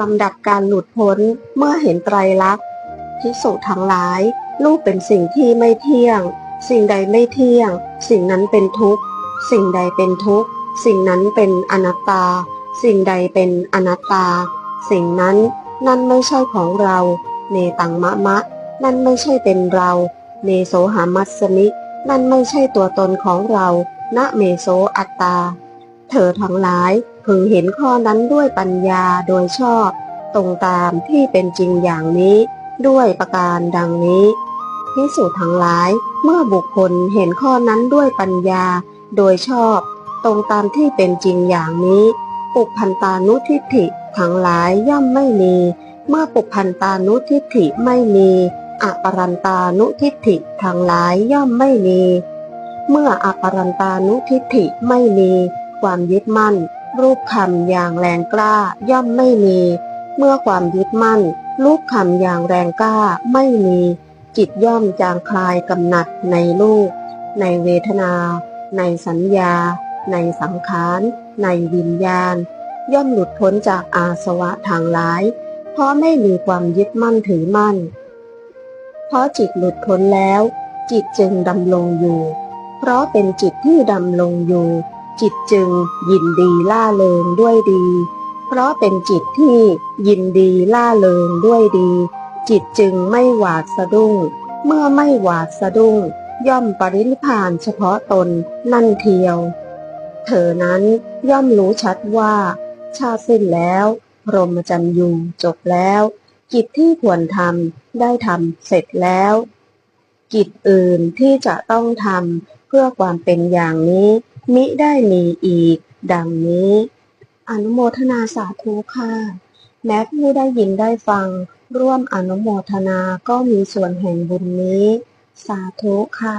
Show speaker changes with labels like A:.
A: ลำดับการหลุดพ้นเมื่อเห็นไตรลักษณ์พิสุทั้งหลายรูปเป็นสิ่งที่ไม่เที่ยง สิ่งใดไม่เที่ยง สิ่งนั้นเป็นทุกข์ สิ่งใดเป็นทุกข์ สิ่งนั้นเป็นอนัตตา สิ่งใดเป็นอนัตตา สิ่งนั้นนั่นไม่ใช่ของเรา เนตังมะมะ นั่นไม่ใช่เป็นเรา เนโสหามัสสมิ นั่นไม่ใช่ตัวตนของเรา ณเมโสอัตตา เธอทั้งหลาย พึงเห็นข้อนั้นด้วยปัญญาโดยชอบ ตรงตามที่เป็นจริงอย่างนี้ด้วยประการดังนี้พิสูจน์ทั้งหลาย เมื่อบุคคลเห็นข้อนั้นด้วยปัญญาโดยชอบ ตรงตามที่เป็นจริงอย่างนี้ ปุพันตานุทิฏฐิทั้งหลายย่อมไม่มี เมื่อปุพันตานุทิฏฐิไม่มีอปรันตานุทิฏฐิทั้งหลายย่อมไม่มี เมื่ออปรันตานุทิฏฐิไม่มี ความยึดมั่น รูปคำอย่างแรงกล้าย่อมไม่มี เมื่อความยึดมั่น รูปคำอย่างแรงกล้าไม่มี จิตย่อมจางคลายกำหนัดในรูปในเวทนา ในสัญญา ในสังขาร ในวิญญาณ ย่อมหลุดพ้นจากอาสวะทางหลาย เพราะไม่มีความยึดมั่นถือมั่น เพราะจิตหลุดพ้นแล้ว จิตจึงดำรงอยู่ เพราะเป็นจิตที่ดำรงอยู่ จิตจึงยินดีล่าเริงด้วยดี เพราะเป็นจิตที่ยินดีล่าเริงด้วยดี จิตจึงไม่หวาดสะดุ้ง เมื่อไม่หวาดสะดุ้ง ย่อมปรินิพานเฉพาะตนนั่นเทียว เธอนั้นย่อมรู้ชัดว่า ชาติสิ้นแล้วพรหมจรรย์อยู่จบแล้ว กิจที่ควรทำได้ทำเสร็จแล้ว กิจอื่นที่จะต้องทำเพื่อความเป็นอย่างนี้ มิได้มีอีก ดังนี้ อนุโมทนาสาธุค่ะ แม้ผู้ได้ยินได้ฟัง ร่วมอนุโมทนาก็มีส่วนแห่งบุญนี้ สาธุค่ะ